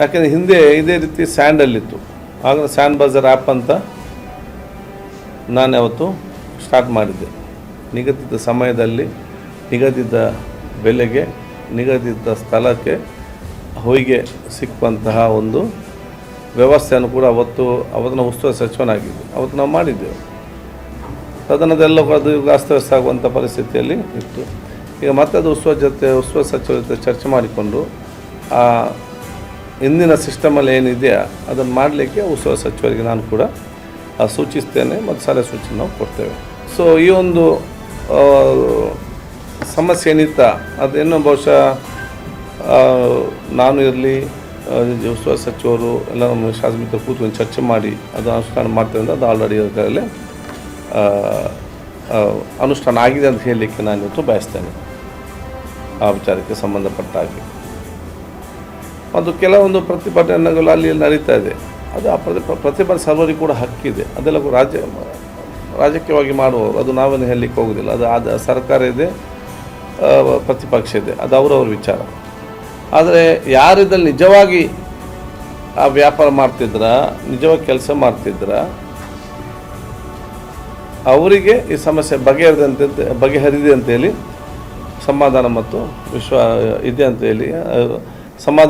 ಯಾಕೆಂದರೆ ಹಿಂದೆ ಇದೇ ರೀತಿ ಸ್ಯಾಂಡಲ್ಲಿತ್ತು. ಆಗ ಸ್ಯಾಂಡ್ ಬಜಾರ್ ಆ್ಯಪ್ ಅಂತ ನಾನು ಯಾವತ್ತು ಸ್ಟಾರ್ಟ್ ಮಾಡಿದ್ದೆ. ನಿಗದಿತ ಸಮಯದಲ್ಲಿ, ನಿಗದಿತ ಬೆಲೆಗೆ, ನಿಗದಿತ ಸ್ಥಳಕ್ಕೆ ಹೊಯ್ಗೆ ಸಿಕ್ಕುವಂತಹ ಒಂದು ವ್ಯವಸ್ಥೆಯನ್ನು ಕೂಡ ಅವತ್ತು ಅವತ್ತಿನ ಉಸ್ತುವಾರಿ ಸಚಿವನಾಗಿದ್ದು. ಅವತ್ತು ನಾವು ಮಾಡಿದ್ದೆವು. ಸದನದೆಲ್ಲ ಅದು ಅಸ್ತವ್ಯಸ್ತ ಆಗುವಂಥ ಪರಿಸ್ಥಿತಿಯಲ್ಲಿ ಇತ್ತು. ಈಗ ಮತ್ತೆ ಅದು ಉಸ್ತುವಾರಿ ಜೊತೆ, ಉಸ್ತುವಾರಿ ಸಚಿವರ ಜೊತೆ ಚರ್ಚೆ ಮಾಡಿಕೊಂಡು ಆ ಇಂದಿನ ಸಿಸ್ಟಮಲ್ಲಿ ಏನಿದೆಯಾ ಅದನ್ನು ಮಾಡಲಿಕ್ಕೆ ಉಸ್ತುವಾರಿ ಸಚಿವರಿಗೆ ನಾನು ಕೂಡ ಸೂಚಿಸ್ತೇನೆ ಮತ್ತು ಸಲಹೆ ಸೂಚನೆ ನಾವು ಕೊಡ್ತೇವೆ. ಸೊ ಈ ಒಂದು ಸಮಸ್ಯೆ ಏನಿತ್ತ ಅದೇನು ಬಹುಶಃ ನಾನು ಇರಲಿ ಉಸ್ತುವಾರಿ ಸಚಿವರು ಎಲ್ಲ ನಮ್ಮ ಕೂತ್ಕೊಂಡು ಚರ್ಚೆ ಮಾಡಿ, ಅದು ಅನುಷ್ಠಾನ ಮಾಡ್ತೇವೆ ಅಂದರೆ ಅದು ಆಲ್ರೆಡಿ ಅದರಲ್ಲಿ ಅನುಷ್ಠಾನ ಆಗಿದೆ ಅಂತ ಹೇಳಲಿಕ್ಕೆ ನಾನು ಇವತ್ತು ಬಯಸ್ತೇನೆ. ಆ ವಿಚಾರಕ್ಕೆ ಸಂಬಂಧಪಟ್ಟ ಹಾಗೆ. ಮತ್ತು ಕೆಲವೊಂದು ಪ್ರತಿಭಟನೆಗಳು ಅಲ್ಲಿ ನಡೀತಾ ಇದೆ. ಅದು ಆ ಪ್ರತಿ ಪ್ರತಿಭಟನೆ ಸರ್ವರಿಗೆ ಕೂಡ ಹಕ್ಕಿದೆ ಅದೆಲ್ಲ ರಾಜ್ಯ, ರಾಜಕೀಯವಾಗಿ ಮಾಡುವವರು, ಅದು ನಾವೇನು ಹೇಳಲಿಕ್ಕೆ ಹೋಗೋದಿಲ್ಲ. ಅದು ಆದ, ಸರ್ಕಾರ ಇದೆ ಪ್ರತಿಪಕ್ಷ ಇದೆ. ಅದು ಅವರವ್ರ ವಿಚಾರ. ಆದರೆ ಯಾರಿದ್ದಲ್ಲಿ ನಿಜವಾಗಿ ಆ ವ್ಯಾಪಾರ ಮಾಡ್ತಿದ್ರ, ನಿಜವಾಗಿ ಕೆಲಸ ಮಾಡ್ತಿದ್ರ, ಅವರಿಗೆ ಈ ಸಮಸ್ಯೆ ಬಗೆಹರಿದಂತೆ, ಬಗೆಹರಿದೆ ಅಂತೇಳಿ ಸಮಾಧಾನ ಮತ್ತು ವಿಶ್ವ, ಇದೆ ಅಂತೇಳಿ ಹೇಳಿ ಸಮಾಧಾನ